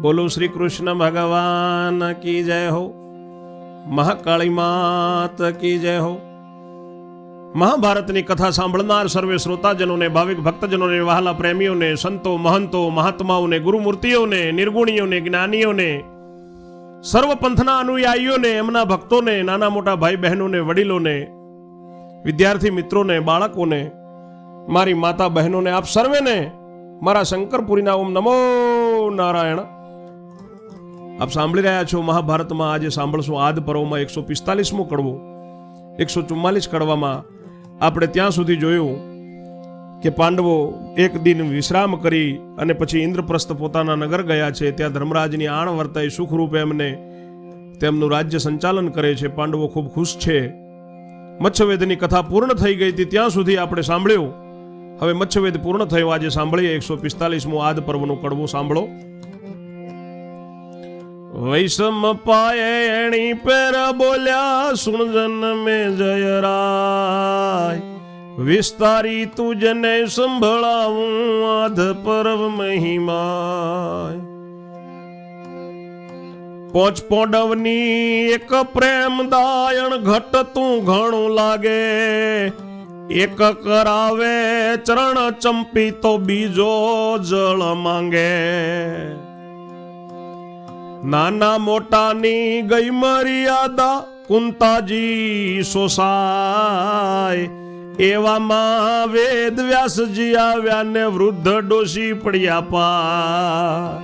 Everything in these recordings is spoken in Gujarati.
બોલો શ્રી કૃષ્ણ ભગવાન કી જય હો? મહાકાળી માત કી જય હો? મહાભારતની કથા સાંભળનાર સર્વે શ્રોતાજનોને, ભાવિક ભક્તજનોને, વહાલા પ્રેમીઓને, સંતો, મહંતો, મહાત્માઓને, ગુરુમૂર્તિઓને, નિર્ગુણીઓને, જ્ઞાનીઓને સર્વ પંથના અનુયાયીઓને, એમના ભક્તોને, નાના મોટા ભાઈ બહેનોને વડીલોને, વિદ્યાર્થી મિત્રોને, બાળકોને, મારી માતા બહેનોને, આપ સર્વેને મારા શંકરપુરીના ઓમ નમો નારાયણ. આપ સાંભળી રહ્યા છો, મહાભારતમાં આજે સાંભળશું આદ પર્વમાં એકસો પિસ્તાલીસમું કડવું. એકસો ચુમ્માલીસ કડવામાં આપણે ત્યાં સુધી જોયું કે પાંડવો એક દિન વિશ્રામ કરી અને પછી ઇન્દ્રપ્રસ્થ પોતાના નગર ગયા છે. ત્યાં ધર્મરાજની આણ વર્તાઈ સુખરૂપે એમને તેમનું રાજ્ય સંચાલન કરે છે. પાંડવો ખૂબ ખુશ છે. મચ્છવેદની કથા પૂર્ણ થઈ ગઈ હતી ત્યાં સુધી આપણે સાંભળ્યું. હવે મચ્છવેદ પૂર્ણ થયો. આજે સાંભળીએ એકસો પિસ્તાલીસમો આદ પર્વનું કડવું. સાંભળો. વૈષમ પાયે એણી પેર બોલ્યા સુણજન મે જય રાય. વિસ્તારી તુજને સંભળાવું આધ પર્વ મહિમાય. પોચ પોડવની એક પ્રેમ દાયણ ઘટતું ઘણું લાગે. એક કરાવે ચરણ ચંપી તો બીજો જળ માંગે. નાના મોટાની ગઈ મર્યાદા કુંતાજી સોસાય. એવામાં વેદ વ્યાસજી આવ્યા ને વૃદ્ધ ડોશી પડ્યા પા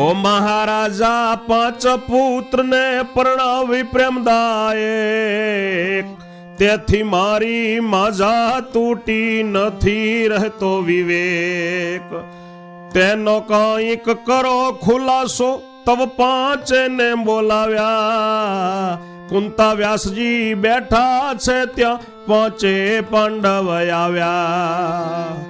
ઓ મહારાજા, પાંચ પુત્રને પરણાવી પ્રેમદાયક. તેથી મારી માજા તૂટી નથી રહેતો વિવેક. તેનો કંઈક કરો ખુલાસો, તવ પાંચે ને બોલાવ્યા. કુંતા વ્યાસજી બેઠા છે ત્યાં, પાંચે પાંડવ આવ્યા.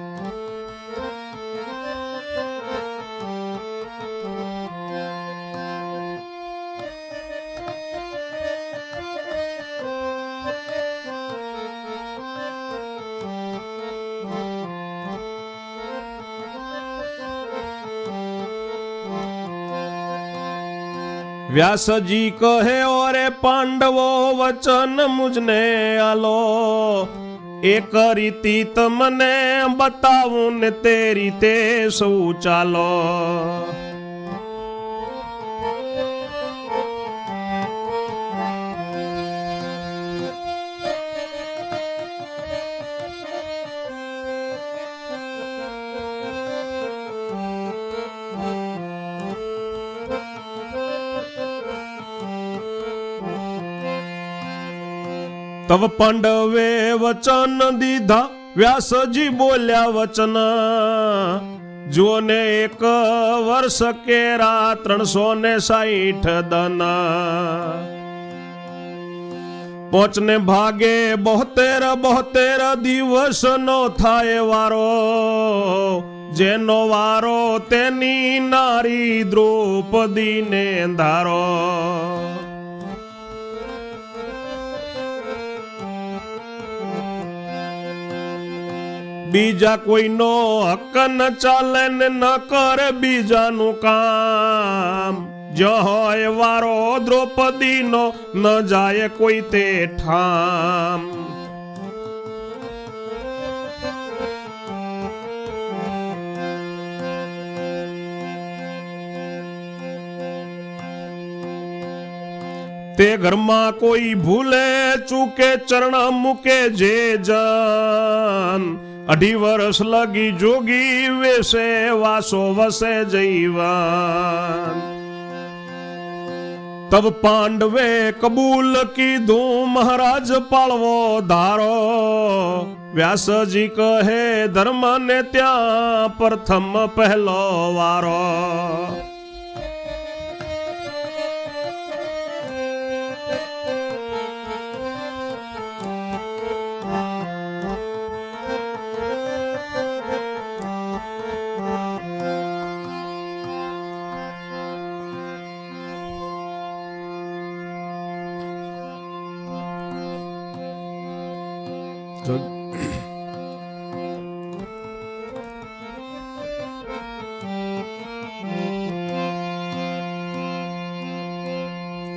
વ્યાસજી કહે, ઓરે પાંડવો વચન મુજને આલો. એક રીતિ તમને બતાવું ને તે રીતે સૌ ચાલો. તવ પાંડવે વચન દીધા, વ્યાસજી બોલ્યા વચન જોને એક વર્ષ કેરા ત્રણસો ને સાઈઠ દના. પોચને ભાગે બોતેર બોતેર દિવસ નો થાય વારો, જેનો વારો તેની નારી દ્રૌપદી ને ધારો. બીજા કોઈનો હક ન ચાલે ને ન કરે બીજાનું કામ. જહોય વારો દ્રૌપદીનો, ન જાય કોઈ તે ઠામ. તે ઘરમાં કોઈ ભૂલે, ચૂકે, ચરણ મૂકે જે જન. અઢી વર્ષ લગી જોગી વેસે વાસો વસે જૈવાન. તબ પાંડવે કબૂલ કીધું, મહારાજ પાળવો ધારો. વ્યાસજી કહે ધર્મ ને ત્યાં પ્રથમ પહેલો વારો.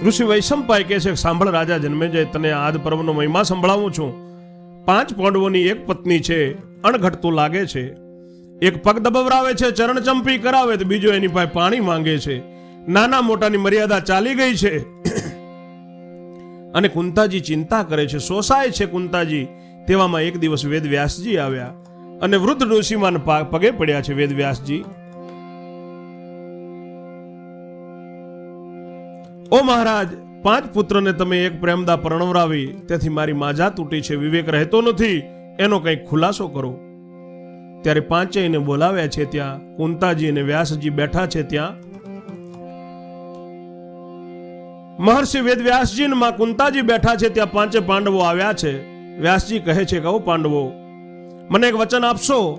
ઋષિ વૈશંપાય કહે છે સાંભળ રાજા જન્મેજય તને આદ પર્વનો મહિમા સંભળાવું છું. પાંચ પાંડવોની એક પત્ની છે, અણઘટતું લાગે છે. એક પગ દબવરાવે છે, ચરણ ચંપી કરાવે, તો બીજો એની પાસે પાણી માંગે છે. નાના મોટાની મર્યાદા ચાલી ગઈ છે. અને કુંતાજી ચિંતા કરે છે સોસાય છે કુંતાજી. તેવામાં એક દિવસ વેદ વ્યાસજી આવ્યા. અને વૃદ્ધ ઋષિમાન પગે પડ્યા છે વેદ વ્યાસજી ઓ મહારાજ, પાંચ પુત્રને તમે એક પ્રેમદા પરણવરાવી, તેથી મારી માજા તૂટી છે, વિવેક રહેતો નથી, એનો કંઈક ખુલાસો કરો. ત્યારે પાંચેયને બોલાવ્યા છે ત્યાં, કુંતાજી અને વ્યાસજી બેઠા છે ત્યાં. મહર્ષિ વેદ વ્યાસજી માં કુંતાજી બેઠા છે ત્યાં પાંચે પાંડવો આવ્યા છે. વ્યાસજી કહે છે કે ઓ પાંડવો, મને એક વચન આપશો?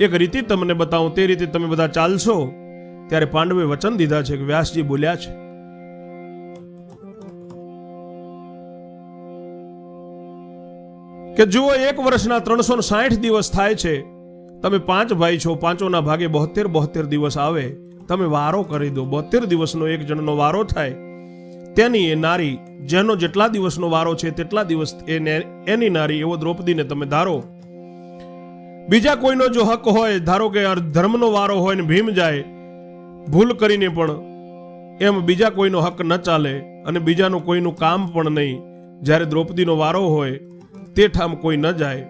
એક રીતિ તમને બતાવું, તે રીતે તમે બધા ચાલશો? ત્યારે પાંડવે વચન દીધા છે કે વ્યાસજી બોલ્યા છે કે જુઓ, એક વર્ષના ત્રણસો સાઠ દિવસ થાય છે. તમે પાંચ ભાઈ છો, પાંચોના ભાગે બોતેર બોતેર દિવસ આવે. તમે વારો કરી દો. બોતેર દિવસનો એક જણનો વારો થાય. તેની એ નારી, જેનો જેટલા દિવસનો વારો છે, તેટલા દિવસ એને એની નારી એવો દ્રૌપદીને તમે ધારો. બીજા કોઈનો જો હક હોય, ધારો કે ધર્મનો વારો હોય ને ભીમ જાય, ભૂલ કરીને પણ એમ બીજા કોઈનો હક ન ચાલે અને બીજાનું કોઈનું કામ પણ નહીં. જ્યારે દ્રૌપદીનો વારો હોય તે ઠામ કોઈ ન જાય.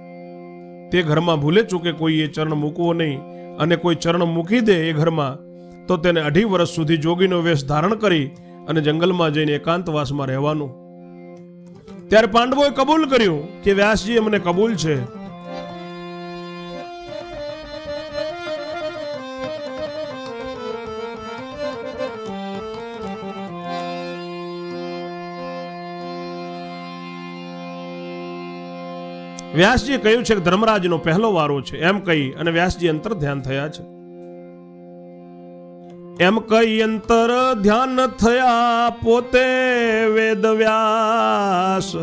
તે ઘરમાં ભૂલે ચૂકે કોઈએ ચરણ મૂકવો નહીં અને કોઈ ચરણ મૂકી દે એ ઘરમાં, તો તેને અઢી વર્ષ સુધી જોગીનો વેશ ધારણ કરી અને જંગલમાં જઈને એકાંતવાસમાં રહેવાનું. ત્યારે પાંડવોએ કબૂલ કર્યું કે વ્યાસજી અમને કબૂલ છે. વ્યાસજીએ કહ્યું છે કે ધર્મરાજનો પહેલો વારો છે. એમ કહી અને વ્યાસજી અંતર ધ્યાન થયા છે. એમ કહી અંતર ધ્યાન થયા પોતે વેદ વ્યાસ.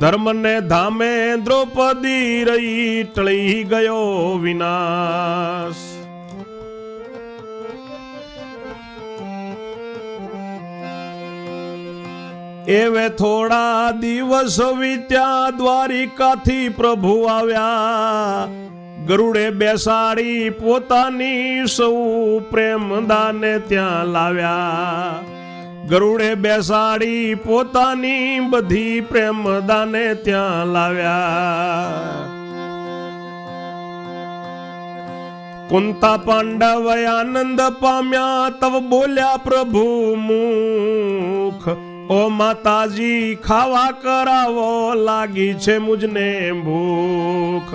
ધર્મને ધામે દ્રૌપદી રહી ટળી ગયો વિનાશ. એવે થોડા દિવસ વીત્યા દ્વારિકાથી પ્રભુ આવ્યા. ગરુડે બેસાડી પોતાની સૌ પ્રેમદાને ત્યાં લાવ્યા. ગરુડે બેસાડી પોતાની બધી પ્રેમદાને ત્યાં લાવ્યા. કુંતા પાંડવ આનંદ પામ્યા, તવ બોલ્યા પ્રભુ મુખ. ઓ માતાજી ખાવા કરાવો લાગી છે મુજને ભૂખ.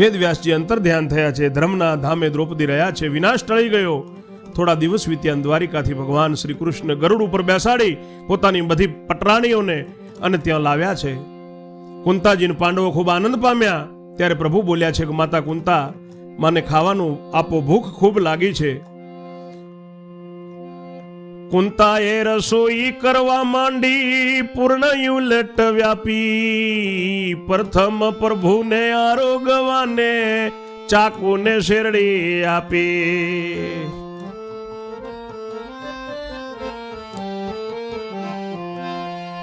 વેદ વ્યાસજી અંતર ધ્યાન થયા છે, ધર્મના ધામે દ્રૌપદી રહ્યા છે, વિનાશ ટળી ગયો. થોડા દિવસ વીત્યા દ્વારિકાથી ભગવાન શ્રી કૃષ્ણ ગરુડ ઉપર બેસાડી પોતાની બધી પટરાણીઓને અને ત્યાં લાવ્યા છે. કુંતાજીને પાંડવો ખૂબ આનંદ પામ્યા. ત્યારે પ્રભુ બોલ્યા છે કે, માતા કુંતા, માને ખાવાનું આપો, ભૂખ ખૂબ લાગી છે. કુંતાએ રસોઈ કરવા માંડી પૂર્ણ યુલટ વ્યાપી. પ્રથમ પ્રભુને આરોગવાને ચાકુને શેરડી આપી.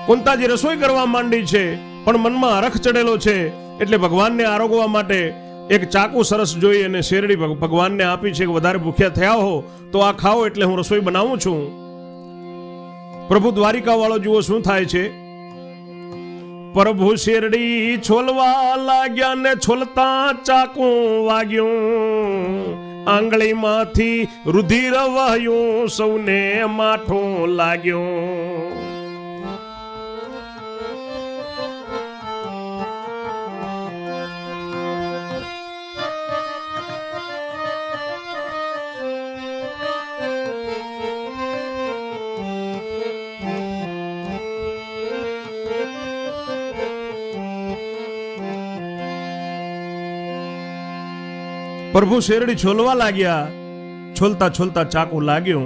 કુંતાજી રસોઈ કરવા માંડી છે, પણ મનમાં અરખ ચડેલો છે, એટલે ભગવાનને આરોગવા માટે એક ચાકુ સરસ જોઈ અને શેરડી ભગ- ભગવાનને આપી છે કે વધારે ભૂખ્યા થયા હો, તો આ ખાઓ એટલે હું રસોઈ બનાવું છું. પ્રભુ દ્વારિકા વાળો જુઓ શું થાય છે? પ્રભુ શેરડી છોલવા લાગ્યા ને છોલતા ચાકુ વાગ્યું. આંગળીમાંથી રુધિર વહ્યું, સૌને માઠું લાગ્યું. પ્રભુ શેરડી છોલવા લાગ્યા. છોલતા છોલતા ચાકુ લાગ્યું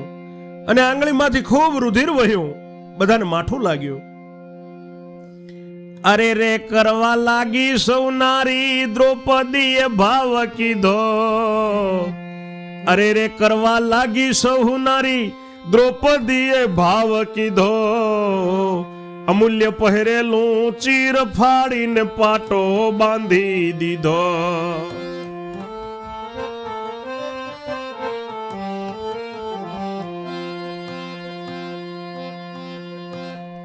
અને આંગળીમાંથી ખૂબ રુધિર વહ્યું. બધાને માઠું લાગ્યું. અરે રે કરવા લાગી સૌ નારી દ્રૌપદીએ ભાવ કીધો. અરે રે કરવા લાગી સૌ નારી દ્રૌપદીએ ભાવ કીધો. અમૂલ્ય પહેરેલું ચીર ફાડીને પાટો બાંધી દીધો.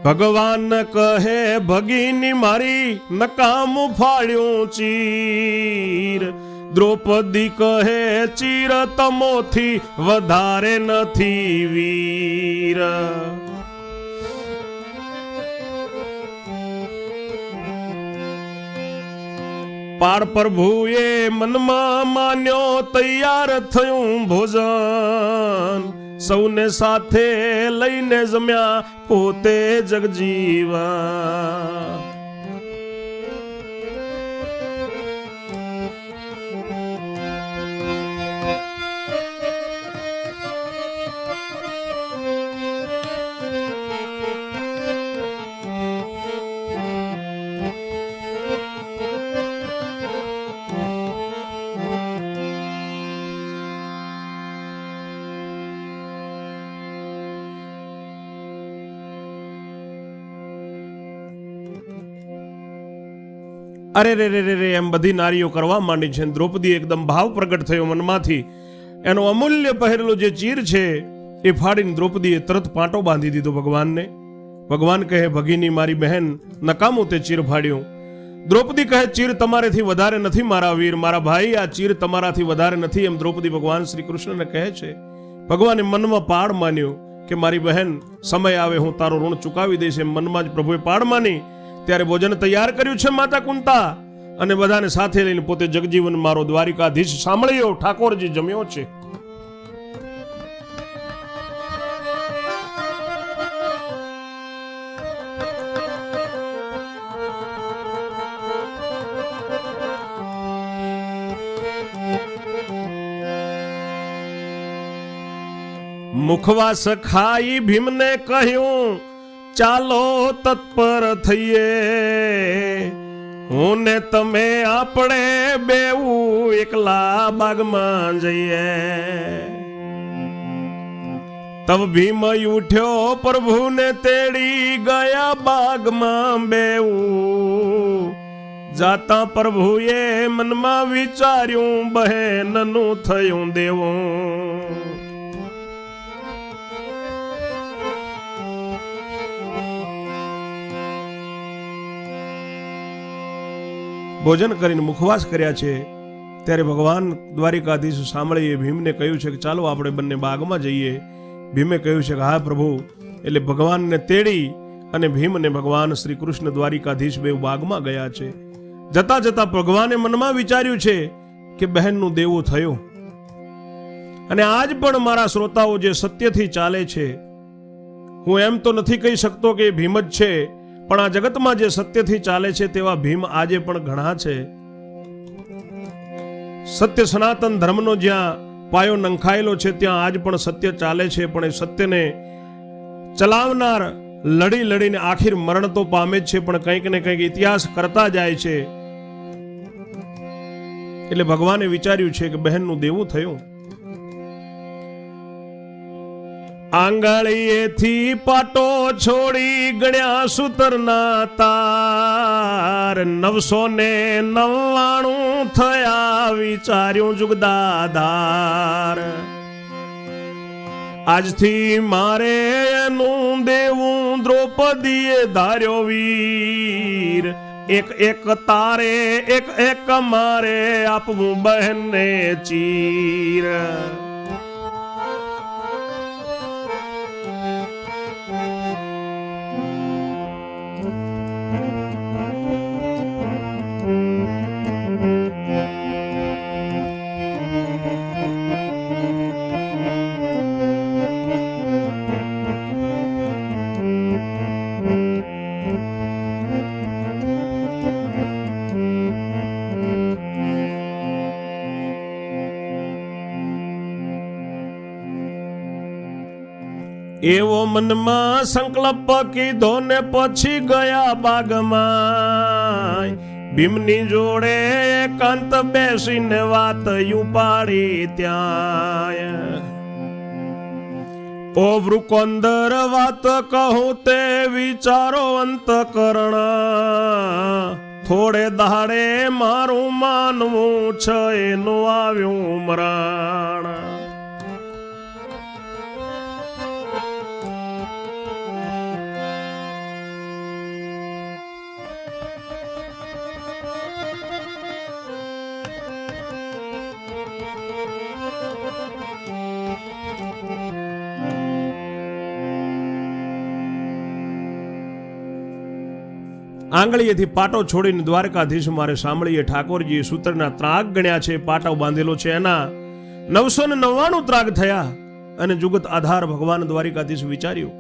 ભગવાન કહે, ભગીની મારી નકામું ફાળ્યું ચીર. દ્રૌપદી કહે, ચીર તમોથી વધારે નથી વીર. પાર પ્રભુએ મનમાં માન્યો, તૈયાર થયું ભોજન. સૌને સાથે લઈને જમ્યા પોતે જગજીવા અરે રે રે રે એમ બધી નારીઓ કરવા માંડી છે. દ્રૌપદી એકદમ ભાવ પ્રગટ થયો મનમાંથી. એનો અમૂલ્ય પહેરેલો જે ચીર છે, એ ફાડીને દ્રૌપદીએ તરત પાટો બાંધી દીધો ભગવાનને. ભગવાન કહે, ભગીની મારી બહેન, નકામું તે ચીર ફાડ્યું. દ્રૌપદી કહે, ચીર તમારેથી વધારે નથી મારા વીર. મારા ભાઈ, આ ચીર તમારાથી વધારે નથી. એમ દ્રૌપદી ભગવાન શ્રી કૃષ્ણને કહે છે. ભગવાને મનમાં પાડ માન્યો કે, મારી બહેન, સમય આવે, હું તારો ઋણ ચૂકાવી દઈશ. એમ મનમાં જ પ્રભુએ પાડ માની ત્યારે ભોજન તૈયાર કર્યું છે માતા કુંતા અને બધાને સાથે લઈને પોતે જગજીવન મારો દ્વારિકાધીશ સાંભળ્યો. ઠાકોરજી જમ્યો છે. મુખવાસ ખાઈ ભીમને કહ્યું ચાલો તત્પર થઈએ. હું ને તમે આપણે બેવું એકલા બાગમાં જઈએ. તબ ભીમ ઉઠ્યો પ્રભુને તેડી ગયા બાગમાં બેવું જાતા પ્રભુએ મનમાં વિચાર્યું, બહેનનું થયું દેવું. ભોજન કરીને મુખવાસ કર્યા છે, ત્યારે ભગવાન દ્વારિકાધીશ સાંભળીએ ભીમને કહ્યું છે કે ચાલો આપણે બંને બાગમાં જઈએ. ભીમે કહ્યું છે કે હા પ્રભુ, એટલે ભગવાનને તેડી અને ભીમ અને ભગવાન શ્રી કૃષ્ણ દ્વારિકાધીશ બે બાગમાં ગયા છે. જતા જતા ભગવાને મનમાં વિચાર્યું છે કે બહેનનું દેવું થયું. અને આજ પણ મારા શ્રોતાઓ જે સત્યથી ચાલે છે, હું એમ તો નથી કહી શકતો કે ભીમ જ છે પણ આ જગતમાં જે સત્યથી ચાલે છે તેવા ભીમ આજે પણ ઘણા છે. સત્ય સનાતન ધર્મનો જ્યાં પાયો નંખાયેલો છે, ત્યાં આજ પણ સત્ય ચાલે છે, પણ એ સત્યને ચલાવનાર લડી લડીને આખીર મરણ તો પામે જ છે, પણ કંઈક ને કંઈક ઇતિહાસ કરતા જાય છે. એટલે ભગવાને વિચાર્યું છે કે બહેનનું દેવું થયું. આંગળીએથી પાટો છોડી ગણ્યા સૂતરના તાર. નવસો ને નવ્વાણું થયા વિચાર્યું જુગદાધાર. આજથી મારે એનું દેવું દ્રૌપદીએ ધાર્યો વીર. એક એક તારે, એક એક મારે આપવું બહેનને ચીર. મનમાં સંકલ્પ કીધો ને પછી ગયા બાગમાં. ભીમની જોડે એકાંત બેસીને વાત પાડી ત્યાં ઓ વૃકોંદર વાત કહું તે વિચારો અંત કરણ થોડે દાડે મારું માનવું છે, એનું આવ્યું મરણ. આંગળીએથી પાટો છોડીને દ્વારકાધીશ મારે સાંભળીએ ઠાકોરજીએ સૂત્રના ત્રાગ ગણ્યા છે, પાટો બાંધેલો છે, એના નવસો ને નવ્વાણું ત્રાગ થયા અને જુગત આધાર ભગવાન દ્વારિકાધીશ વિચાર્યું.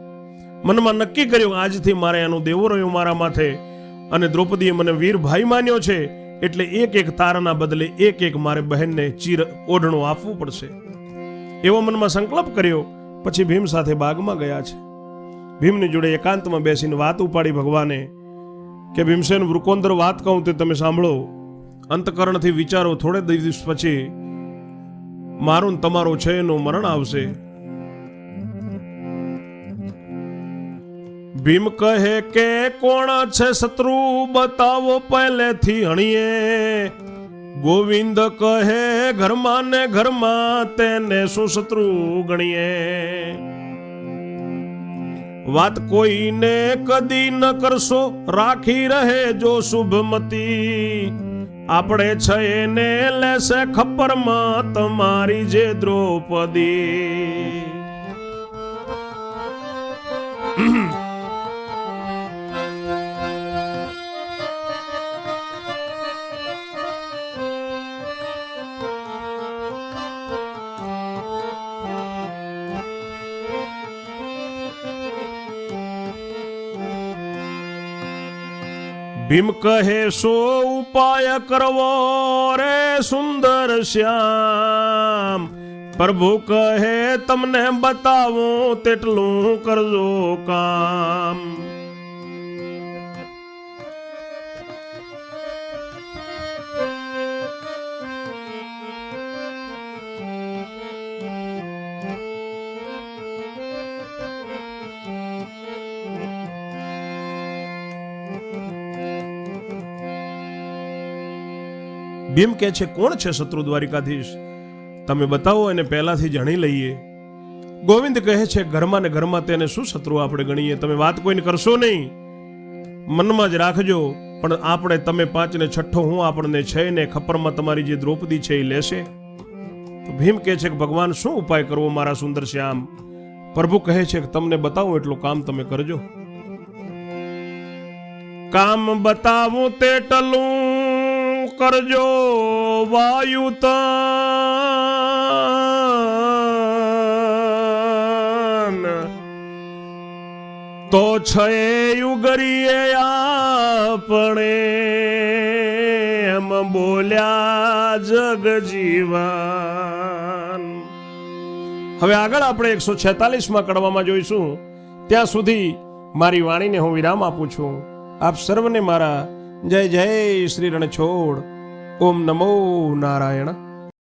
મનમાં નક્કી કર્યું, આજથી મારે એનો દેવો રહ્યો મારા માથે. અને દ્રૌપદીએ મને, વીર ભાઈ માન્યો છે, એટલે એક એક તારાના બદલે એક એક મારે બહેનને ચીર ઓઢણું આપવું પડશે. એવો મનમાં સંકલ્પ કર્યો, પછી ભીમ સાથે બાગમાં ગયા છે. ભીમની જોડે એકાંતમાં બેસીને વાત ઉપાડી ભગવાને કે ભીમસેન વૃકોંદર વાત કહું તે તમે સાંભળો. અંતકરણથી વિચારો થોડે દિવસ પછી મારું તમારું છે એનું મરણ આવશે. ભીમ કહે કે કોણ છે શત્રુ બતાવો પહેલેથી હણીએ. ગોવિંદ કહે ઘરમાં ને ઘરમાં તેને શું શત્રુ ગણીએ. વાત કોઈને કદી ન કરશો, રાખી રહે જો શુભમતી. આપણે છે એને લેશે ખપ્પરમાં તમારી જે દ્રૌપદી. ભીમ કહે, સો ઉપાય કરવો રે સુંદર શ્યામ. પ્રભુ કહે, તમને બતાવું, તેટલું કરજો કામ. ભીમ કહે છે, કોણ છે શત્રુ દ્વારિકાધીશ? તમે બતાવો એને પહેલાથી જાણી લઈએ. ગોવિંદ કહે છે, ઘરમાં ને ઘરમાં તેને શું શત્રુ આપણે ગણીએ? તમે વાત કોઈને કરશો નહીં. મનમાં જ રાખજો, પણ આપણે તમે પાંચ ને છઠ્ઠો હું આપણને છે ને ખપરમાં તમારી જે દ્રૌપદી છે એ લેશે. ભીમ કહે છે કે, ભગવાન, શું ઉપાય કરવો મારા સુંદર શ્યામ? પ્રભુ કહે છે કે, તમને બતાવું એટલું કામ તમે કરજો. કામ બતાવું તે ટલું કરજો વાયુત તો છે યુગરીએ આપણે એમ બોલ્યા જગજીવન. હવે આગળ આપણે એકસો છેતાલીસમાં કડવામાં જોઈશું. ત્યાં સુધી મારી વાણીને હું વિરામ આપું છું. આપ સર્વને મારા જય જય શ્રી રણછોડ. ઓમ નમો નારાયણ.